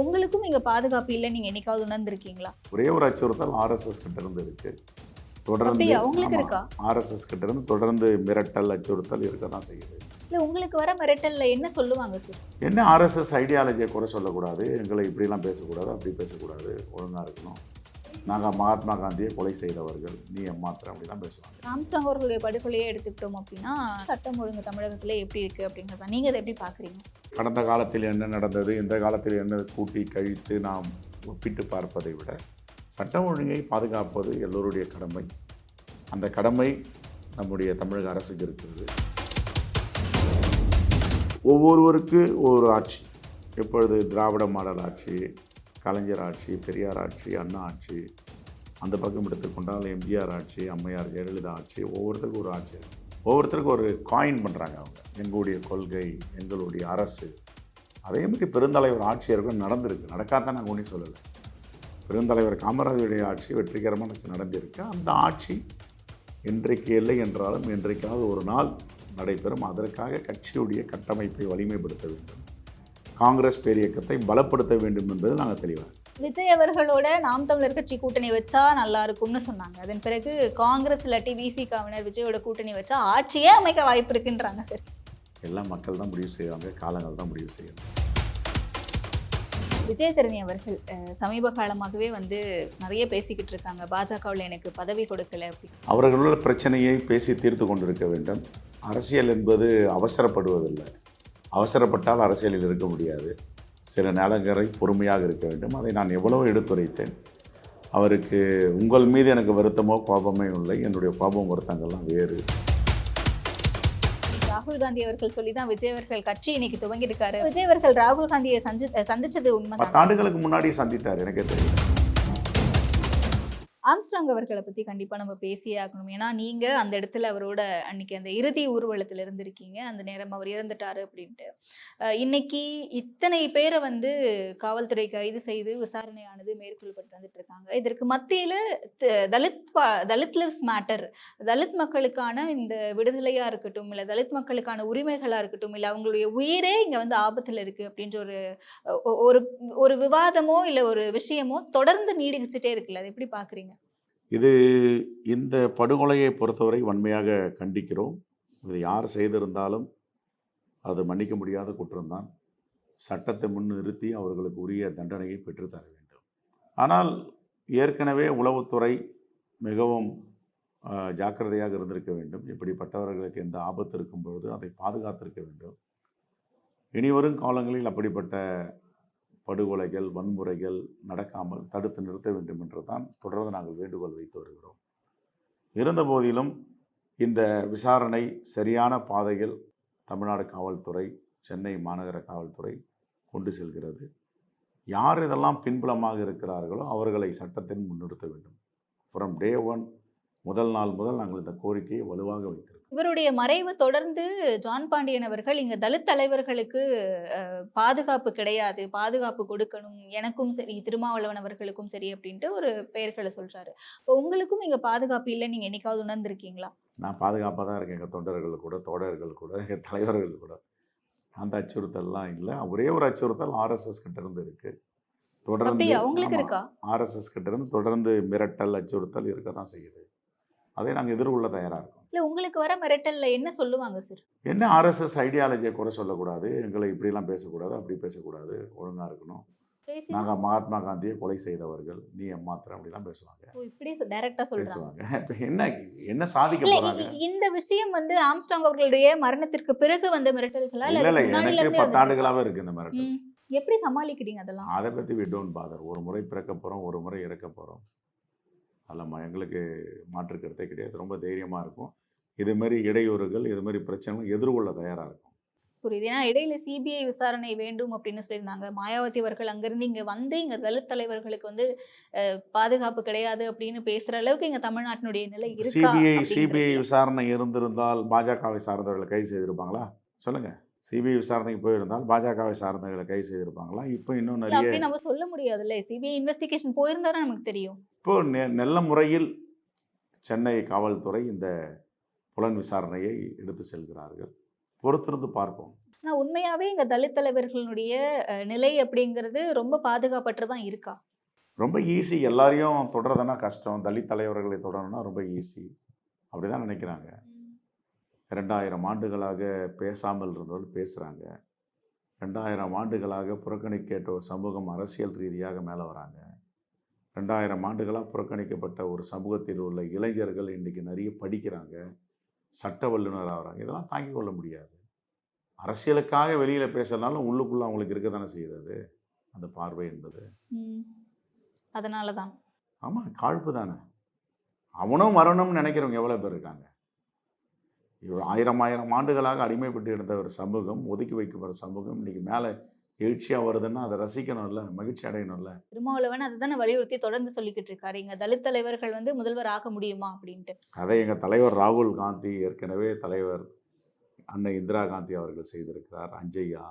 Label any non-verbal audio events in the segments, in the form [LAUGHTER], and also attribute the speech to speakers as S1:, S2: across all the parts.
S1: உங்களுக்கும் இங்க பாதுகாப்பு இல்லை நீங்க என்னைக்காவது உணர்ந்திருக்கீங்களா?
S2: ஒரே ஒரு அச்சுறுத்தல் ஆர்எஸ்எஸ் கிட்ட இருந்து இருக்கு. தொடர்ந்து
S1: உங்களுக்கு இருக்கா?
S2: ஆர்எஸ்எஸ் கிட்ட இருந்து தொடர்ந்து மிரட்டல் அச்சுறுத்தல் இருக்க தான் செய்யுது.
S1: இல்ல உங்களுக்கு வர மிரட்டல்ல என்ன சொல்லுவாங்க சார்
S2: என்ன ஆர்எஸ்எஸ் ஐடியாலஜியை குறை சொல்லக்கூடாது எங்களை இப்படிலாம் பேசக்கூடாது அப்படி பேசக்கூடாது ஒழுங்காக இருக்கணும். நாங்கள் மகாத்மா காந்தியை கொலை செய்தவர்கள். நீ எம்மாத்திரம் அப்படிலாம் பேசுவாங்க.
S1: ராம்ஸ்டாங் அவர்களுடைய படுகொலையை எடுத்துக்கிட்டோம் அப்படின்னா சட்டம் ஒழுங்கு தமிழகத்துல எப்படி இருக்கு அப்படிங்கிறத நீங்க அதை எப்படி பாக்குறீங்க
S2: கடந்த காலத்தில் என்ன நடந்தது இந்த காலத்தில் என்ன கூட்டி கழித்து நாம் ஒப்பிட்டு பார்ப்பதை விட சட்டம் ஒழுங்கை பாதுகாப்பது எல்லோருடைய கடமை. அந்த கடமை நம்முடைய தமிழக அரசுக்கு இருக்கிறது. ஒவ்வொருவருக்கு ஒரு ஆட்சி. எப்பொழுது திராவிட மாடல் ஆட்சி கலைஞர் ஆட்சி பெரியார் ஆட்சி அண்ணா ஆட்சி அந்த பக்கம் எடுத்துக்கொண்டால் எம்ஜிஆர் ஆட்சி அம்மையார் ஜெயலலிதா ஆட்சி ஒவ்வொருத்தருக்கும் ஒரு ஆட்சி ஒவ்வொருத்தருக்கும் ஒரு காயின் பண்ணுறாங்க அவங்க. எங்களுடைய கொள்கை எங்களுடைய அரசு. அதே மாதிரி பெருந்தலைவர் ஆட்சியர்கள் நடந்திருக்கு. நடக்காதான் நாங்கள் ஒன்றும் சொல்லலை. பெருந்தலைவர் காமராஜருடைய ஆட்சி வெற்றிகரமாக நடந்திருக்கு. அந்த ஆட்சி இன்றைக்கு இல்லை என்றாலும் என்றைக்காவது ஒரு நாள் நடைபெறும். அதற்காக கட்சியுடைய கட்டமைப்பை வலிமைப்படுத்த வேண்டும். காங்கிரஸ் பேரியக்கத்தை பலப்படுத்த வேண்டும் என்பது நாங்கள் தெளிவாக
S1: விஜய் அவர்களோட நாம் தமிழர் கட்சி கூட்டணி வச்சா நல்லா இருக்கும்னு சொன்னாங்க. அதன் பிறகு காங்கிரஸ் இல்லாட்டி விசிகாவினர் விஜயோட கூட்டணி வச்சா ஆட்சியே அமைக்க வாய்ப்பு இருக்குன்றாங்க சார்.
S2: எல்லாம் மக்கள் தான் முடிவு செய்வாங்க காலங்கள் தான் முடிவு செய்யணும்.
S1: விஜயதரணி அவர்கள் சமீப காலமாகவே வந்து நிறைய பேசிக்கிட்டு இருக்காங்க. பாஜகவில் எனக்கு பதவி கொடுக்கல
S2: அவர்களுள்ள பிரச்சனையை பேசி தீர்த்து கொண்டிருக்க வேண்டும். அரசியல் என்பது அவசரப்படுவதில்லை. அவசரப்பட்டால் அரசியலில் இருக்க முடியாது. சில நேரங்களில் பொறுமையாக இருக்க வேண்டும். அதை நான் எவ்வளவோ எடுத்துரைத்தேன். அவருக்கு உங்கள் மீது எனக்கு வருத்தமோ கோபமோ இல்லை. என்னுடைய கோபம் வருத்தங்கள்லாம் வேறு.
S1: ராகுல் காந்தி அவர்கள் சொல்லி தான் விஜய் அவர்கள் கட்சி இன்னைக்கு துவங்கியிருக்காரு. விஜய் அவர்கள் ராகுல் காந்தியை சந்தி சந்திச்சது உண்மைதான்.
S2: பத்தாண்டுகளுக்கு முன்னாடி சந்தித்தார் எனக்கே தெரியும்.
S1: ஆம்ஸ்ட்ராங் அவர்களை பத்தி கண்டிப்பா நம்ம பேசியே ஆகணும். ஏன்னா நீங்க அந்த இடத்துல அவரோட அன்னைக்கு அந்த இறுதி ஊர்வலத்துல இருந்திருக்கீங்க. அந்த நேரம் அவர் இறந்துட்டாரு அப்படின்ட்டு. இன்னைக்கு இத்தனை பேரை வந்து காவல்துறை கைது செய்து விசாரணையானது மேற்கொள்ளப்பட்டு வந்துட்டு இருக்காங்க. இதற்கு மத்தியில த- தலித் பா- தலித் லிவ்ஸ் மேட்டர் தலித் மக்களுக்கான இந்த விடுதலையா இருக்கட்டும் இல்ல தலித் மக்களுக்கான உரிமைகளா இருக்கட்டும் இல்ல அவங்களுடைய உயிரே இங்க வந்து ஆபத்துல இருக்கு அப்படின்ற ஒரு ஒ- ஒரு ஒரு விவாதமோ இல்ல ஒரு விஷயமோ தொடர்ந்து நீடிச்சுட்டே இருக்குல்ல. அதை எப்படி பாக்குறீங்க?
S2: இது இந்த படுகொலையை பொறுத்தவரை வன்மையாக கண்டிக்கிறோம். இது யார் செய்திருந்தாலும் அது மன்னிக்க முடியாத குற்றம்தான். சட்டத்தை முன்னிறுத்தி அவர்களுக்கு உரிய தண்டனையை பெற்றுத்தர வேண்டும். ஆனால் ஏற்கனவே உளவுத்துறை மிகவும் ஜாக்கிரதையாக இருந்திருக்க வேண்டும். இப்படிப்பட்டவர்களுக்கு எந்த ஆபத்து இருக்கும் பொழுது அதை பாதுகாத்திருக்க வேண்டும். இனிவரும் காலங்களில் அப்படிப்பட்ட படுகொலைகள் வன்முறைகள் நடக்காமல் தடுத்து நிறுத்த வேண்டும் என்று தான் தொடர்ந்து நாங்கள் வேண்டுகோள் வைத்து வருகிறோம். இருந்தபோதிலும் இந்த விசாரணை சரியான பாதையில் தமிழ்நாடு காவல்துறை சென்னை மாநகர காவல்துறை கொண்டு செல்கிறது. யார் இதெல்லாம் பின்புலமாக இருக்கிறார்களோ அவர்களை சட்டத்தின் முன்னிறுத்த வேண்டும். ஃப்ரம் டே ஒன் முதல் நாள் முதல் நாங்கள் இந்த கோரிக்கையை வலுவாக வைத்திருக்கிறோம்
S1: இவருடைய மறைவு தொடர்ந்து ஜான் பாண்டியன் அவர்கள் இங்க தலித் தலைவர்களுக்கு பாதுகாப்பு கிடையாது பாதுகாப்பு கொடுக்கணும் எனக்கும் சரி திருமாவளவன் அவர்களுக்கும் சரி அப்படின்ட்டு ஒரு பெயர்களை சொல்றாரு. இப்போ உங்களுக்கும் இங்க பாதுகாப்பு இல்லை நீங்க என்னைக்காவது உணர்ந்திருக்கீங்களா?
S2: நான் பாதுகாப்பாக தான் இருக்கேன் எங்கள் தொண்டர்கள் கூட தோழர்கள் கூட எங்கள் தலைவர்கள் கூட. அந்த அச்சுறுத்தல்லாம் இல்லை. ஒரே ஒரு அச்சுறுத்தல் ஆர்எஸ்எஸ் கிட்ட இருந்து இருக்கு. தொடர்ந்து ஆர்எஸ்எஸ் கிட்ட இருந்து தொடர்ந்து மிரட்டல் அச்சுறுத்தல் இருக்க தான் செய்யுது. அதை நாங்கள் எதிர்கொள்ள தயாராக இருக்கோம்.
S1: இல்ல உங்களுக்கு வர மிரட்டல்ல என்ன சொல்லுவாங்க சார்
S2: என்ன ஆர்எஸ்எஸ் ஐடியாலஜியை குறை சொல்லக்கூடாது எங்களை இப்படிலாம் பேசக்கூடாது அப்படி பேசக்கூடாது ஒழுங்காக இருக்கணும். நாங்கள் மகாத்மா காந்தியை கொலை செய்தவர்கள் நீ எம்மாத்திரம் அப்படிலாம் பேசுவாங்க.
S1: ஓ, இப்படி டைரக்டா சொல்றாங்க.
S2: பேசுவாங்க. என்ன என்ன சாதிக்க போகிறாங்க
S1: இந்த விஷயம் வந்து ஆம்ஸ்டாங் அவர்களுடைய மரணத்திற்கு பிறகு வந்த மிரட்டல்களா?
S2: இல்லை எனக்கு? பத்தாண்டுகளாகவே இருக்குது இந்த மிரட்டல்.
S1: எப்படி சமாளிக்கிறீங்க அதெல்லாம்?
S2: அதை பற்றி வி டோன்ட் பாதர் ஒரு முறை பிறக்க போகிறோம் ஒரு முறை இறக்க போகிறோம் அதில் எங்களுக்கு மாற்று கருத்தே கிடையாது. ரொம்ப தைரியமாக இருக்கும். இது மாதிரி இடையூறுகள் இது மாதிரி பிரச்சனைகள் எதிர்கொள்ள தயாராக இருக்கும்.
S1: புரியுது. ஏன்னா இடையில சிபிஐ விசாரணை வேண்டும் அப்படின்னு சொல்லியிருந்தாங்க. மாயாவதி அவர்கள் அங்கிருந்து இங்க வந்து இங்க தலித் தலைவர்களுக்கு வந்து பாதுகாப்பு கிடையாது அப்படின்னு பேசுற அளவுக்கு இங்க தமிழ்நாட்டினுடைய நிலை
S2: சிபிஐ சிபிஐ. விசாரணை இருந்திருந்தால் பாஜகவை சார்ந்தவர்களை கைது செய்திருப்பாங்களா? சொல்லுங்க. சிபிஐ விசாரணைக்கு போயிருந்தால் பாஜகவை சார்ந்தவர்களை கைது செய்திருப்பாங்களா? இப்போ இன்னும் நிறைய
S1: நம்ம சொல்ல முடியாதுல்ல. சிபிஐ இன்வெஸ்டிகேஷன் போயிருந்தா நமக்கு தெரியும்.
S2: இப்போ நல்ல முறையில் சென்னை காவல்துறை இந்த புலன் விசாரணையை எடுத்து செல்கிறார்கள். பொறுத்திருந்து பார்ப்போம்.
S1: ஆனா உண்மையாவே இங்க தலித் தலைவர்களுடைய நிலை அப்படிங்கிறது ரொம்ப பாதுகாப்பற்று தான் இருக்கா?
S2: ரொம்ப ஈஸி எல்லாரையும் தொடர்றதுனா கஷ்டம். தலித் தலைவர்களை தொடரணும்னா ரொம்ப ஈஸி அப்படி தான் நினைக்கிறாங்க. ரெண்டாயிரம் ஆண்டுகளாக பேசாமல் இருந்தவர்கள் பேசுகிறாங்க ரெண்டாயிரம் ஆண்டுகளாக புறக்கணிக்கேட்ட ஒரு சமூகம் அரசியல் ரீதியாக மேலே வராங்க. ரெண்டாயிரம் ஆண்டுகளாக புறக்கணிக்கப்பட்ட ஒரு சமூகத்தில் உள்ள இளைஞர்கள் இன்றைக்கி நிறைய படிக்கிறாங்க. சட்ட வல்லுநர் ஆகிறாங்க இதெல்லாம் தாங்கிக் கொள்ள முடியாது. அரசியலுக்காக வெளியில் பேசுறதுனாலும் உள்ளுக்குள்ளே அவங்களுக்கு இருக்க தானே செய்யுது அது அந்த பார்வை என்பது.
S1: ம். அதனாலதான்.
S2: ஆமாம் காழ்ப்பு தானே. அவனும் வரணும்னு நினைக்கிறவங்க எவ்வளோ பேர் இருக்காங்க? ஆயிரம் ஆயிரம் ஆண்டுகளாக அடிமைப்பட்டு இருந்த ஒரு சமூகம் ஒதுக்கி வைக்கப்படுற சமூகம். இன்னைக்கு மேலே எழுச்சியாக வருதுன்னா அதை ரசிக்கணும்ல மகிழ்ச்சி அடையணும்ல.
S1: திருமாவளவன் அதுதானே வலியுறுத்தி தொடர்ந்து சொல்லிக்கிட்டு இருக்காரு. இங்க தலித் தலைவர்கள் வந்து முதல்வர் ஆக முடியுமா அப்படின்ட்டு.
S2: அதை எங்கள் தலைவர் ராகுல் காந்தி ஏற்கனவே தலைவர் அன்னை இந்திரா காந்தி அவர்கள் செய்திருக்கிறார். அஞ்சையா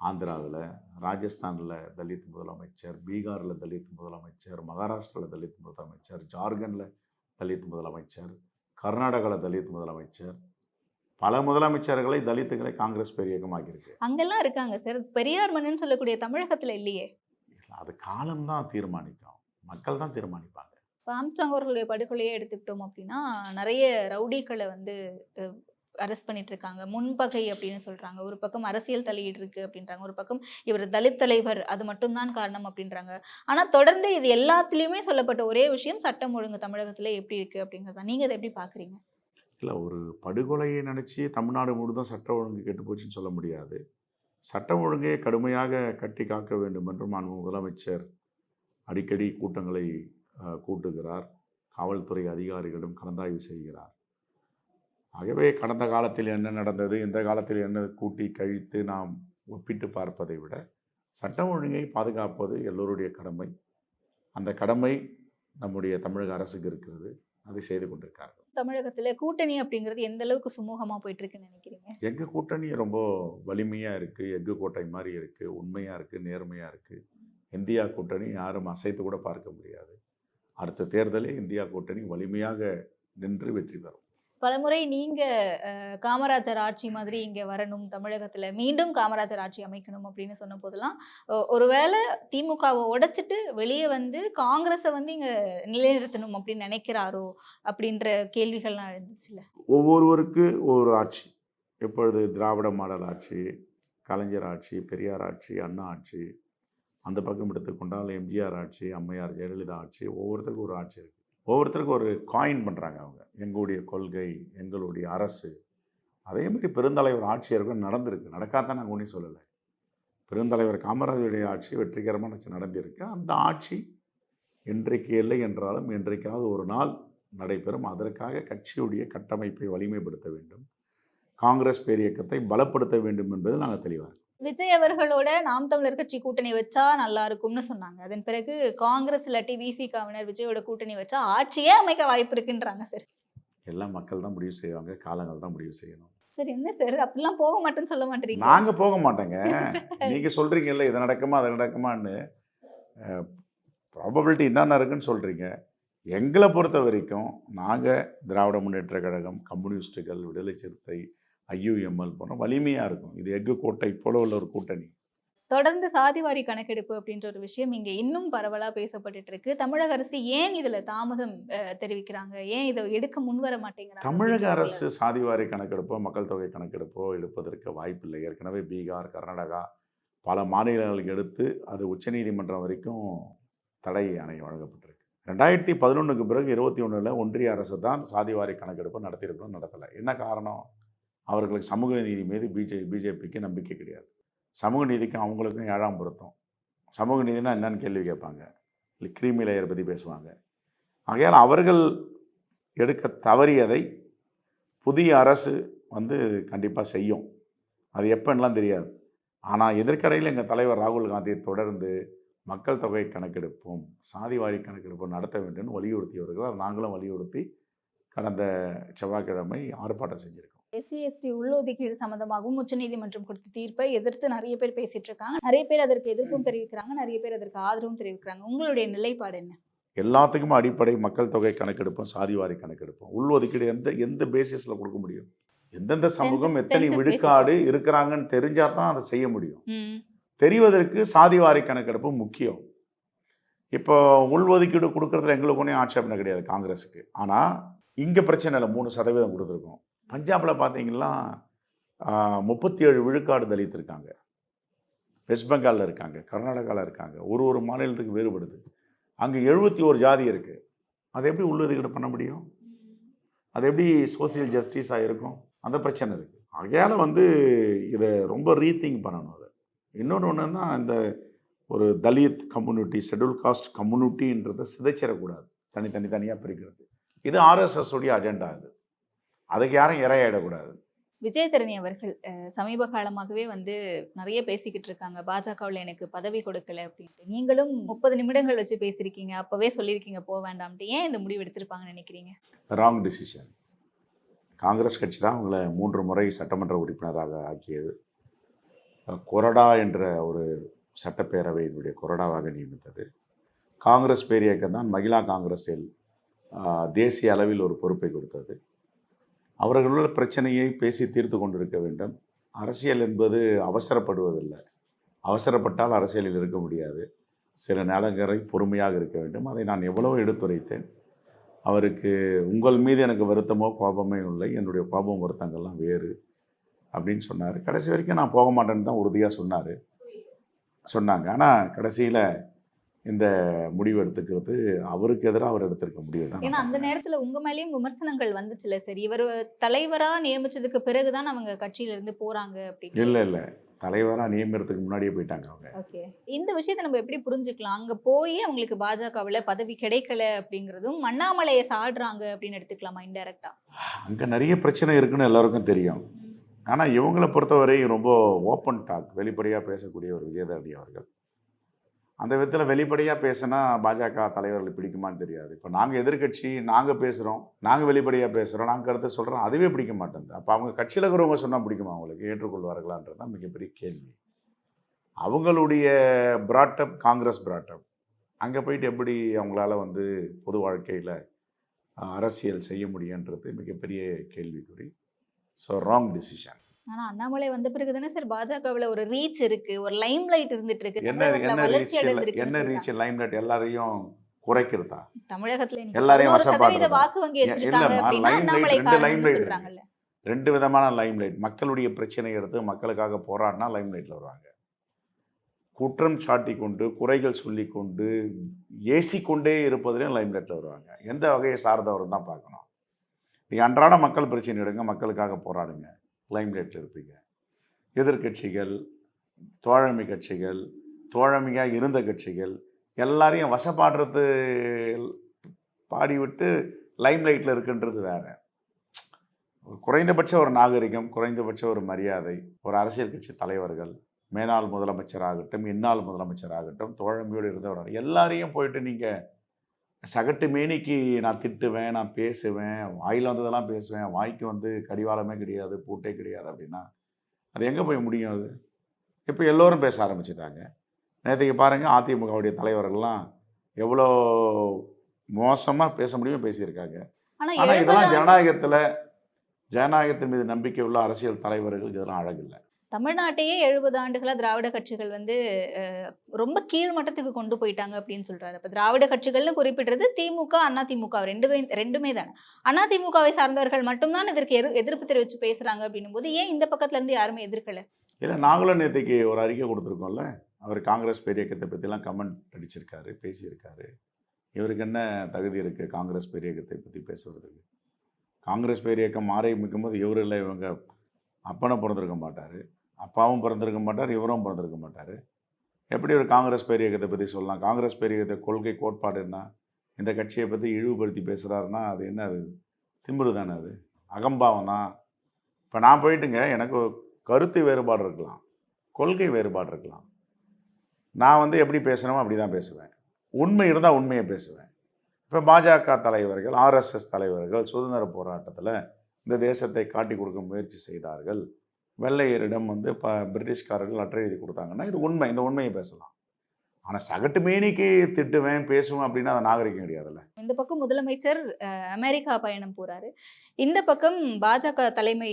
S2: ஆந்திராவில் ராஜஸ்தானில் தலித் முதலமைச்சர் பீகாரில் தலித் முதலமைச்சர் மகாராஷ்டிராவில் தலித் முதலமைச்சர் ஜார்க்கண்டில் தலித் முதலமைச்சர் கர்நாடகாவில் தலித் முதலமைச்சர். பல முதலமைச்சர்களை தலித்துகளை காங்கிரஸ் பெரிய இயக்கமாக்கியிருக்கு
S1: அங்கெல்லாம் இருக்காங்க சார். பெரியார் மண்ணுன்னு சொல்லக்கூடிய தமிழகத்துல இல்லையே.
S2: அது காலம்தான் தீர்மானிக்கும். மக்கள் தான் தீர்மானிப்பாங்க.
S1: இப்போ ஆம்ஸ்டாங் அவர்களுடைய படுகொலையே எடுத்துக்கிட்டோம் அப்படின்னா நிறைய ரவுடிகளை வந்து அரெஸ்ட் பண்ணிட்டு இருக்காங்க முன்பகை அப்படின்னு சொல்றாங்க. ஒரு பக்கம் அரசியல் தலையீடு இருக்கு அப்படின்றாங்க. ஒரு பக்கம் இவர் தலித் தலைவர் அது மட்டும்தான் காரணம் அப்படின்றாங்க. ஆனா தொடர்ந்து இது எல்லாத்துலயுமே சொல்லப்பட்ட ஒரே விஷயம் சட்டம் ஒழுங்கு தமிழகத்துல எப்படி இருக்கு அப்படிங்கறத நீங்க அதை எப்படி பாக்குறீங்க?
S2: இல்லை ஒரு படுகொலையை நினச்சி தமிழ்நாடு முழுதும் சட்ட ஒழுங்கு கெட்டு போச்சுன்னு சொல்ல முடியாது. சட்டம் ஒழுங்கை கடுமையாக கட்டி காக்க வேண்டும் என்று மாண்பு முதலமைச்சர் அடிக்கடி கூட்டங்களை கூட்டுகிறார். காவல்துறை அதிகாரிகளிடம் கலந்தாய்வு செய்கிறார். ஆகவே கடந்த காலத்தில் என்ன நடந்தது? இந்த காலத்தில் என்ன கூட்டி கழித்து நாம் ஒப்பிட்டு பார்ப்பதை விட சட்டம் ஒழுங்கை பாதுகாப்பது எல்லோருடைய கடமை. அந்த கடமை நம்முடைய தமிழக அரசுக்கு இருக்கிறது. அதை செய்து கொண்டிருக்கார்கள்.
S1: தமிழகத்துல கூட்டணி அப்படிங்கிறது எந்த அளவுக்கு சுமூகமா போயிட்டு இருக்குன்னு நினைக்கிறீங்க?
S2: எங்கள் கூட்டணி ரொம்ப வலிமையாக இருக்குது எஃகு கோட்டை மாதிரி இருக்குது உண்மையாக இருக்குது நேர்மையாக இருக்குது இந்தியா கூட்டணி யாரும் அசைத்து கூட பார்க்க முடியாது. அடுத்த தேர்தலில் இந்தியா கூட்டணி வலிமையாக நின்று வெற்றி பெறும்.
S1: பலமுறை நீங்க காமராஜர் ஆட்சி மாதிரி இங்க வரணும் தமிழகத்துல மீண்டும் காமராஜர் ஆட்சி அமைக்கணும் அப்படின்னு சொன்ன போதெல்லாம் ஒருவேளை திமுகவை உடைச்சிட்டு வெளியே வந்து காங்கிரஸை வந்து இங்க நிலைநிறுத்தணும் அப்படின்னு நினைக்கிறாரோ அப்படின்ற கேள்விகள்லாம் எழுந்துச்சுல
S2: ஒவ்வொருவருக்கு ஒவ்வொரு ஆட்சி. எப்பொழுது திராவிட மாடல் ஆட்சி கலைஞர் ஆட்சி பெரியார் ஆட்சி அண்ணா ஆட்சி அந்த பக்கம் எடுத்துக்கொண்டால் எம்ஜிஆர் ஆட்சி அம்மையார் ஜெயலலிதா ஆட்சி ஒவ்வொருத்தருக்கும் ஒரு ஆட்சி இருக்குது ஒவ்வொருத்தருக்கும் ஒரு காயின் பண்ணுறாங்க அவங்க. எங்களுடைய கொள்கை எங்களுடைய அரசு. அதே மாதிரி பெருந்தலைவர் ஆட்சியர்கள் நடந்திருக்கு. நடக்காதான் நாங்கள் ஒன்றும் சொல்லலை. பெருந்தலைவர் காமராஜருடைய ஆட்சி வெற்றிகரமாக நச்சு நடந்திருக்கு. அந்த ஆட்சி இன்றைக்கு இல்லை என்றாலும் இன்றைக்காவது ஒரு நாள் நடைபெறும். அதற்காக கட்சியுடைய கட்டமைப்பை வலிமைப்படுத்த வேண்டும். காங்கிரஸ் பேரியக்கத்தை பலப்படுத்த வேண்டும் என்பது நாங்கள் தெளிவாக
S1: விஜய் அவர்களோட நாம் தமிழர் கட்சி கூட்டணி வச்சா நல்லா இருக்கும்னு சொன்னாங்க. அதன் பிறகு காங்கிரஸ் இல்லாட்டி விசிகாவினர் விஜயோட கூட்டணி வச்சா ஆட்சியே அமைக்க வாய்ப்பு இருக்குன்றாங்க சார்.
S2: எல்லாம் மக்கள் தான் முடிவு செய்வாங்க காலங்கள் தான் முடிவு செய்யணும்.
S1: சார் என்ன சார்? அப்படிலாம் போக மாட்டேன்னு சொல்ல மாட்டீங்க
S2: நாங்கள் போக மாட்டோங்க. [LAUGHS] நீங்கள் சொல்கிறீங்கல்ல இது நடக்குமா அது நடக்குமான்னு. ப்ராபபிலிட்டி என்னென்ன இருக்குன்னு சொல்கிறீங்க எங்களை பொறுத்த வரைக்கும் நாங்கள் திராவிட முன்னேற்ற கழகம் கம்யூனிஸ்ட்டுகள் விடுதலை சிறுத்தை ஐயுஎம்எல் போன்ற வலிமையாக இருக்கும். இது எஃகு கோட்டை போல உள்ள ஒரு கூட்டணி.
S1: தொடர்ந்து சாதிவாரி கணக்கெடுப்பு அப்படின்ற ஒரு விஷயம் இங்க இன்னும் பரவலா பேசப்பட்டுட்டு இருக்கு. தமிழக அரசு ஏன் இதுல தாமதம் தெரிவிக்கிறாங்க? ஏன் இதை எடுக்க முன்வர மாட்டேங்கிறாங்க?
S2: தமிழக அரசு சாதிவாரி கணக்கெடுப்போ மக்கள் தொகை கணக்கெடுப்போ எடுப்பதற்கு வாய்ப்பில்லை ஏற்கனவே பீகார் கர்நாடகா பல மாநிலங்களுக்கு எடுத்து அது உச்சநீதிமன்றம் வரைக்கும் தடை ஆணை வழங்கப்பட்டிருக்கு. ரெண்டாயிரத்தி பதினொன்றுக்கு பிறகு இருபத்தி ஒன்றில் ஒன்றிய அரசு தான் சாதிவாரி கணக்கெடுப்பு நடத்தியிருக்கணும் நடத்தலை. என்ன காரணம்? அவர்களுக்கு சமூக நீதி மீது பிஜே பிஜேபிக்கு நம்பிக்கை கிடையாது. சமூக நீதிக்கும் அவங்களுக்கும் ஏழாம் பொருத்தம். சமூக நீதினா என்னன்னு கேள்வி கேட்பாங்க. இல்லை கிரீமி லேயர் பற்றி பேசுவாங்க. ஆகையால் அவர்கள் எடுக்க தவறியதை புதிய அரசு வந்து கண்டிப்பாக செய்யும். அது எப்போன்னெலாம் தெரியாது. ஆனால் எதிர்க்கடையில் எங்கள் தலைவர் ராகுல் காந்தி தொடர்ந்து மக்கள் தொகை கணக்கெடுப்போம் சாதிவாரி கணக்கெடுப்போம் நடத்த வேண்டும்னு வலியுறுத்தி வருகிறார் நாங்களும் வலியுறுத்தி கடந்த செவ்வாய்க்கிழமை ஆர்ப்பாட்டம் செஞ்சுருக்கோம்.
S1: எஸ்சி எஸ்டி உள்ளொதுக்கீடு சம்பந்தமாகவும் உச்சநீதிமன்றம் கொடுத்த தீர்ப்பை எதிர்த்து நிறைய பேர் பேசிட்டு இருக்காங்க நிறைய பேர் அதற்கு எதிர்ப்பும் தெரிவிக்கிறாங்க. நிறைய பேர் அதற்கு ஆதரவும் தெரிவிக்கிறாங்க. உங்களுடைய நிலைப்பாடு என்ன?
S2: எல்லாத்துக்கும் அடிப்படை மக்கள் தொகை கணக்கெடுப்போம் சாதிவாரி கணக்கெடுப்போம். உள்ஒதுக்கீடு எந்த எந்த பேசிஸில் கொடுக்க முடியும்? எந்தெந்த சமூகம் எத்தனை. விழுக்காடு இருக்கிறாங்கன்னு தெரிஞ்சா தான் அதை செய்ய முடியும். தெரிவதற்கு சாதிவாரி கணக்கெடுப்பு முக்கியம். இப்போ உள்ஒதுக்கீடு கொடுக்கறதுல எங்களுக்கு ஒன்றும் ஆட்சேபனை கிடையாது காங்கிரஸுக்கு. ஆனால் இங்கே பிரச்சனை இல்லை. மூணு சதவீதம் கொடுத்துருக்கோம். பஞ்சாபில் பார்த்தீங்கன்னா முப்பத்தி ஏழு விழுக்காடு தலித் இருக்காங்க வெஸ்ட் பெங்காலில் இருக்காங்க கர்நாடகாவில் இருக்காங்க. ஒரு ஒரு மாநிலத்துக்கு வேறுபடுது. அங்கே எழுபத்தி ஒரு ஜாதி இருக்குது அதை எப்படி உள்ளொதுக்கீடு பண்ண முடியும்? அது எப்படி சோசியல் ஜஸ்டிஸாக இருக்கும்? அந்த பிரச்சனை இருக்குது ஆகையால் வந்து இதை ரொம்ப ரீதிங்க் பண்ணணும் அதை. இன்னொன்று ஒன்று தான் இந்த ஒரு தலித் கம்யூனிட்டி ஷெட்யூல் காஸ்ட் கம்யூனிட்டின்றதை சிதைச்சிடக்கூடாது. தனித்தனி தனியாக பிரிக்கிறது. இது ஆர்எஸ்எஸ் உடைய அஜெண்டா இது. அதுக்கு யாரும் இரையாயிடக்கூடாது.
S1: விஜயதரணி அவர்கள் சமீப காலமாகவே வந்து நிறைய பேசிக்கிட்டு இருக்காங்க. பாஜகவில் எனக்கு பதவி கொடுக்கல அப்படின்ட்டு. நீங்களும் முப்பது நிமிடங்கள் வச்சு பேசியிருக்கீங்க. அப்பவே சொல்லியிருக்கீங்க போக வேண்டாம்ட்டு ஏன் இந்த முடிவு எடுத்திருப்பாங்கன்னு நினைக்கிறீங்க?
S2: ராங் டிசிஷன் காங்கிரஸ் கட்சி தான் அவங்கள மூன்று முறை சட்டமன்ற உறுப்பினராக ஆக்கியது. கொறடா என்ற ஒரு சட்டப்பேரவையினுடைய கொறடாவாக நியமித்தது. காங்கிரஸ் பேரியக்கம் தான் மகிழா காங்கிரஸில் தேசிய அளவில் ஒரு பொறுப்பை கொடுத்தது. அவர்களுள்ள பிரச்சனையை பேசி தீர்த்து கொண்டிருக்க வேண்டும். அரசியல் என்பது அவசரப்படுவதில்லை. அவசரப்பட்டால் அரசியலில் இருக்க முடியாது. சில நேரங்களை பொறுமையாக இருக்க வேண்டும். அதை நான் எவ்வளவோ எடுத்துரைத்தேன். அவருக்கு உங்கள் மீது எனக்கு வருத்தமோ கோபமோ இல்லை. என்னுடைய கோபம் வருத்தங்கள்லாம் வேறு அப்படின்னு சொன்னார். கடைசி வரைக்கும் நான் போக மாட்டேன்னு தான் உறுதியாக சொன்னார். சொன்னாங்க. ஆனால் கடைசியில் இந்த முடிவு எடுத்துக்கிறது அவருக்கு எதிராக அவர் எடுத்திருக்க முடிவு தான்.
S1: ஏன்னா அந்த நேரத்துல உங்க மேலயும் விமர்சனங்கள் வந்துச்சுல சரி இவர் தலைவரா நியமிச்சதுக்கு பிறகுதான் அவங்க கட்சியில இருந்து போறாங்க அப்படின்னு.
S2: இல்லை இல்லை. தலைவராக நியமிக்கிறதுக்கு முன்னாடியே போயிட்டாங்க அவங்க.
S1: ஓகே. இந்த விஷயத்தை நம்ம எப்படி புரிஞ்சுக்கலாம்? அங்க போய் அவங்களுக்கு பாஜகவுல பதவி கிடைக்கல அப்படிங்கிறதும் அண்ணாமலையை சாடுறாங்க அப்படின்னு எடுத்துக்கலாமா இன்டெரக்டா
S2: அங்கே நிறைய பிரச்சனை இருக்குன்னு எல்லாருக்கும் தெரியும். ஆனால் இவங்களை பொறுத்தவரை ரொம்ப ஓப்பன் டாக் வெளிப்படையாக பேசக்கூடிய ஒரு விஜயதாரணி அவர்கள். அந்த விதத்தில் வெளிப்படையாக பேசினா பாஜக தலைவர்களுக்கு பிடிக்குமான்னு தெரியாது. இப்போ நாங்கள் எதிர்க்கட்சி நாங்கள் பேசுகிறோம் நாங்கள் வெளிப்படையாக பேசுகிறோம் நாங்கள் கருத்தை சொல்கிறோம் அதுவே பிடிக்க மாட்டேங்குது அப்போ அவங்க கட்சியில் இருக்கிறவங்க சொன்னால் பிடிக்குமா அவங்களுக்கு? ஏற்றுக்கொள்வார்களான்றது தான் மிகப்பெரிய கேள்வி. அவங்களுடைய பிராட்டப் காங்கிரஸ் பிராட்டப் அங்கே போயிட்டு எப்படி அவங்களால வந்து பொது வாழ்க்கையில் அரசியல் செய்ய முடியுன்றது மிகப்பெரிய கேள்விக்குறி. ஸோ ராங் டிசிஷன்
S1: ஆனா அண்ணாமலை வந்த பிறகு தானே சார் பாஜகவுல ஒரு ரீச் இருக்கு. ஒரு லைம் லைட் இருந்துட்டு இருக்கு
S2: என்ன என்ன ரீச் என்ன. ரீச் லைம்லைட் எல்லாரையும் குறைக்கிறதா?
S1: தமிழகத்துல
S2: எல்லாரையும்
S1: 11 சதவீத
S2: வசப்படுறதா?
S1: வாக்கு வங்கி வச்சிருக்காங்க
S2: ரெண்டு விதமான லைம்லைட் மக்களுடைய பிரச்சனை எடுத்து மக்களுக்காக போராடினா லைம்லைட்டில் வருவாங்க. குற்றம் சாட்டி கொண்டு குறைகள் சொல்லி கொண்டு ஏசி கொண்டே இருப்பதிலையும் லைம்லைட்டில் வருவாங்க. எந்த வகையை சார்ந்தவர் தான் பார்க்கணும். நீங்கள் அன்றாட மக்கள் பிரச்சனை எடுங்க மக்களுக்காக போராடுங்க. லைம்லைட்டில் இருப்பீங்க. எதிர்க்கட்சிகள் தோழமை கட்சிகள் தோழமையாக இருந்த கட்சிகள் எல்லாரையும் வசப்பாடுறது பாடிவிட்டு லைம்லைட்டில் இருக்குன்றது வேறு. குறைந்தபட்ச ஒரு நாகரிகம் குறைந்தபட்ச ஒரு மரியாதை ஒரு அரசியல் கட்சி தலைவர்கள் மேனாள் முதலமைச்சராகட்டும் இந்நாள் முதலமைச்சராகட்டும் தோழமையோடு இருந்தவர் எல்லாரையும் போயிட்டு நீங்கள் சகட்டு மேனிக்கு நான் திட்டுவேன் நான் பேசுவேன் வாயில் வந்ததெல்லாம் பேசுவேன் வாய்க்கு வந்து கடிவாளமே கிடையாது பூட்டே கிடையாது அப்படின்னா அது எங்கே போய் முடியும் அது? இப்போ எல்லோரும் பேச ஆரம்பிச்சிட்டாங்க. நேற்றுக்கு பாருங்கள் அதிமுகவுடைய தலைவர்கள்லாம் எவ்வளோ மோசமாக பேச முடியுமோ பேசியிருக்காங்க.
S1: ஆனா
S2: ஆனால் இதெல்லாம் ஜனநாயகத்தில் ஜனநாயகத்தின் மீது நம்பிக்கை உள்ள அரசியல் தலைவர்கள் இதெல்லாம் அழகில்லை.
S1: தமிழ்நாட்டையே எழுபது ஆண்டுகளாக திராவிட கட்சிகள் வந்து ரொம்ப கீழ் மட்டத்துக்கு கொண்டு போயிட்டாங்க அப்படின்னு சொல்றாரு. இப்போ திராவிட கட்சிகள்னு குறிப்பிட்டது திமுக அண்ணா திமுக ரெண்டுமே ரெண்டுமே தானே அண்ணா திமுகவை சார்ந்தவர்கள் மட்டும்தான் இதற்கு எதிர் எதிர்ப்பு தெரிவிச்சு பேசுகிறாங்க அப்படின்னும் போது ஏன் இந்த பக்கத்துல இருந்து யாருமே எதிர்க்கல?
S2: இல்லை நாங்களும் நேற்றுக்கு ஒரு அறிக்கை கொடுத்துருக்கோம்ல. அவர் காங்கிரஸ் பெரியக்கத்தை பற்றிலாம் கமெண்ட் அடிச்சிருக்காரு பேசியிருக்காரு. இவருக்கு என்ன தகுதி இருக்குது காங்கிரஸ் பெரியக்கத்தை பற்றி பேசுறதுக்கு? காங்கிரஸ் பெரியக்கம் மாறி போது இவர் இல்லை இவங்க அப்பனை பிறந்திருக்க மாட்டார். அப்பாவும் பிறந்திருக்க மாட்டார் இவரும் பிறந்திருக்க மாட்டார். எப்படி ஒரு காங்கிரஸ் பேரியகத்தை பற்றி சொல்லலாம்? காங்கிரஸ் பெரியக்கத்தை கொள்கை கோட்பாடு என்ன? இந்த கட்சியை பற்றி இழிவுபடுத்தி பேசுகிறாருன்னா அது என்ன அது? திமிரு தானே அது? அகம்பாவம் தான். இப்போ நான் போயிட்டுங்க எனக்கு கருத்து வேறுபாடு இருக்கலாம். கொள்கை வேறுபாடு இருக்கலாம். நான் வந்து எப்படி பேசுகிறேமோ அப்படி தான் பேசுவேன். உண்மை இருந்தால் உண்மையை பேசுவேன். இப்போ பாஜக தலைவர்கள் ஆர்எஸ்எஸ் தலைவர்கள் சுதந்திர போராட்டத்தில் இந்த தேசத்தை காட்டி கொடுக்க முயற்சி செய்தார்கள். வெள்ளையரிடம் வந்து ப பிரிட்டிஷ்காரர்கள் லெட்டர் எழுதி கொடுத்தாங்கன்னா இது உண்மை. இந்த உண்மையை பேசலாம். ஆனால் சகட்டு மேனிக்கு திட்டுவேன் பேசுவேன் அப்படின்னா அது நாகரிகம் கிடையாதுல்ல.
S1: இந்த பக்கம் முதலமைச்சர் அமெரிக்கா பயணம் போறாரு. இந்த பக்கம் பாஜக தலைமை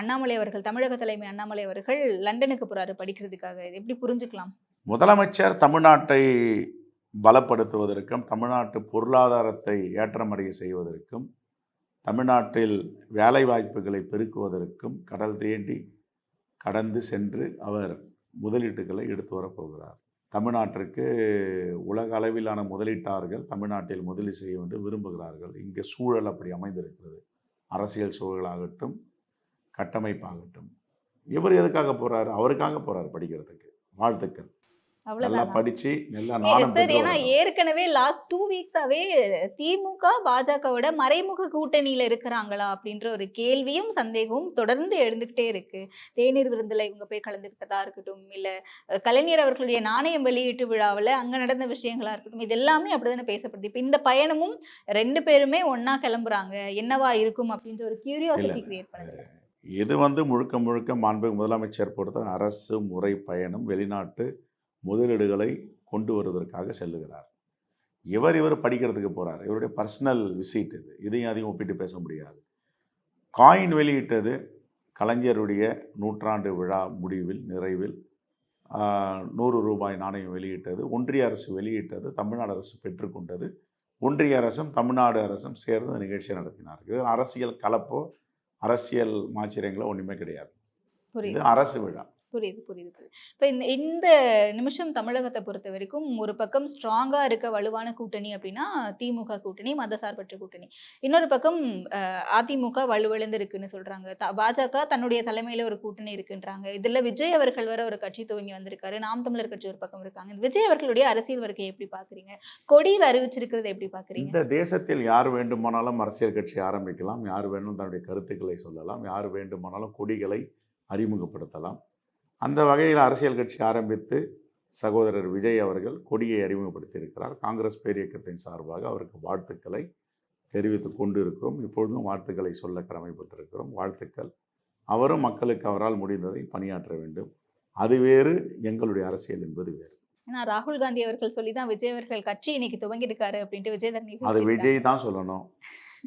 S1: அண்ணாமலை அவர்கள் தமிழக தலைமை அண்ணாமலை அவர்கள் லண்டனுக்கு போறாரு படிக்கிறதுக்காக. இது எப்படி புரிஞ்சுக்கலாம்?
S2: முதலமைச்சர் தமிழ்நாட்டை பலப்படுத்துவதற்கும் தமிழ்நாட்டு பொருளாதாரத்தை ஏற்றமடைய செய்வதற்கும் தமிழ்நாட்டில் வேலை வாய்ப்புகளை பெருக்குவதற்கும் கடல் தேண்டி கடந்து சென்று அவர் முதலீட்டுகளை எடுத்து வரப்போகிறார் தமிழ்நாட்டிற்கு உலக அளவிலான முதலீட்டார்கள் தமிழ்நாட்டில் முதலீடு செய்ய வேண்டும் விரும்புகிறார்கள். இங்கே சூழல் அப்படி அமைந்திருக்கிறது. அரசியல் சூழலாகட்டும் கட்டமைப்பாகட்டும். இவர் எதுக்காக போகிறார் அவருக்காக போகிறார் படிக்கிறதுக்கு வாழ்த்துக்கள். நல்லா படிச்சு நல்லா
S1: சார் ஏன்னா. ஏற்கனவே லாஸ்ட் டூ வீக்ஸாவே திமுக பாஜகவோட மறைமுக கூட்டணியில இருக்கிறாங்களா அப்படின்ற ஒரு கேள்வியும் சந்தேகமும் தொடர்ந்து எழுந்துகிட்டே இருக்கு. தேநீர் விருந்துல இவங்க போய் கலந்துக்கிட்டதா இருக்கட்டும் இல்ல கலைஞர் அவர்களுடைய நாணயம் வெளியீட்டு விழாவில் அங்க நடந்த விஷயங்களா இருக்கட்டும் இது எல்லாமே அப்படிதானே பேசப்படுது. இப்ப இந்த பயணமும் ரெண்டு பேருமே ஒண்ணா கிளம்புறாங்க. என்னவா இருக்கும் அப்படின்ற ஒரு கியூரியாசிட்டி கிரியேட் பண்ணுது.
S2: இது வந்து முழுக்க முழுக்க மாண்பு முதலமைச்சர் பொறுத்த அரசு முறை பயணம் வெளிநாட்டு முதலீடுகளை கொண்டு வருவதற்காக செல்லுகிறார். இவர் இவர் படிக்கிறதுக்கு போறார். இவருடைய பர்சனல் விசிட் இது. இதையும் அதையும் ஒப்பிட்டு பேச முடியாது. காயின் வெளியிட்டது கலைஞருடைய நூற்றாண்டு விழா முடிவில் நிறைவில். நூறு ரூபாய் நாணயம் வெளியிட்டது. ஒன்றிய அரசு வெளியிட்டது. தமிழ்நாடு அரசு பெற்றுக்கொண்டது ஒன்றிய அரசும் தமிழ்நாடு அரசும் சேர்ந்து நிகழ்ச்சியை நடத்தினார் இது அரசியல் கலப்போ அரசியல் மாச்சரியங்களோ ஒன்றுமே கிடையாது. இது அரசு விழா.
S1: புரியுது புரியுது புரியுது. இப்போ இந்த இந்த நிமிஷம் தமிழகத்தை பொறுத்த வரைக்கும் ஒரு பக்கம் ஸ்ட்ராங்காக இருக்க வலுவான கூட்டணி அப்படின்னா திமுக கூட்டணி மதசார்பற்ற கூட்டணி. இன்னொரு பக்கம் அதிமுக வலுவிழந்து இருக்குன்னு சொல்கிறாங்க த- பாஜக தன்னுடைய தலைமையில் ஒரு கூட்டணி இருக்குன்றாங்க. இதில் விஜய் அவர்கள் வர ஒரு கட்சி துவங்கி வந்திருக்காரு. நாம் தமிழர் கட்சி ஒரு பக்கம் இருக்காங்க. இந்த விஜய் அவர்களுடைய அரசியல் வருகையை எப்படி பார்க்குறீங்க கொடி அறிவிச்சிருக்கிறத எப்படி பார்க்குறீங்க
S2: இந்த தேசத்தில் யார் வேண்டுமானாலும் அரசியல் கட்சி ஆரம்பிக்கலாம். யார் வேணும் தன்னுடைய கருத்துக்களை சொல்லலாம். யார் வேண்டுமானாலும் கொடிகளை அறிமுகப்படுத்தலாம். அந்த வகையில் அரசியல் கட்சி ஆரம்பித்து சகோதரர் விஜய் அவர்கள் கொடியை அறிமுகப்படுத்தி இருக்கிறார் காங்கிரஸ் பேரியக்கத்தின் சார்பாக அவருக்கு வாழ்த்துக்களை தெரிவித்து கொண்டு இருக்கிறோம் இப்பொழுதும் வாழ்த்துக்களை சொல்ல கடமைப்பட்டிருக்கிறோம். வாழ்த்துக்கள். அவரும் மக்களுக்கு அவரால் முடிந்ததை பணியாற்ற வேண்டும். அது வேறு எங்களுடைய அரசியல் என்பது வேறு.
S1: ஏன்னா ராகுல் காந்தி அவர்கள் சொல்லி தான் விஜய் அவர்கள் கட்சி இன்னைக்கு துவங்கி இருக்காரு அப்படின்ட்டு விஜய்
S2: அது. விஜய் தான் சொல்லணும்.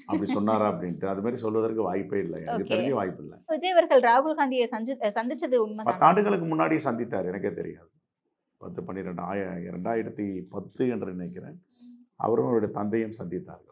S2: அப்படி சொன்னாரா அப்படின்ட்டு. அது மாதிரி சொல்வதற்கு வாய்ப்பே இல்லை. எனக்கு. தெரிஞ்ச வாய்ப்பு இல்லை.
S1: விஜய் அவர்கள் ராகுல் காந்தியை சந்தி சந்திச்சது உண்மைதான்?
S2: பத்து ஆண்டுகளுக்கு முன்னாடி சந்தித்தார். எனக்கே தெரியாது. பத்து பன்னிரெண்டு ஆய ரெண்டாயிரத்தி பத்து என்று நினைக்கிறேன். அவரும் அவருடைய தந்தையும் சந்தித்தார்கள்.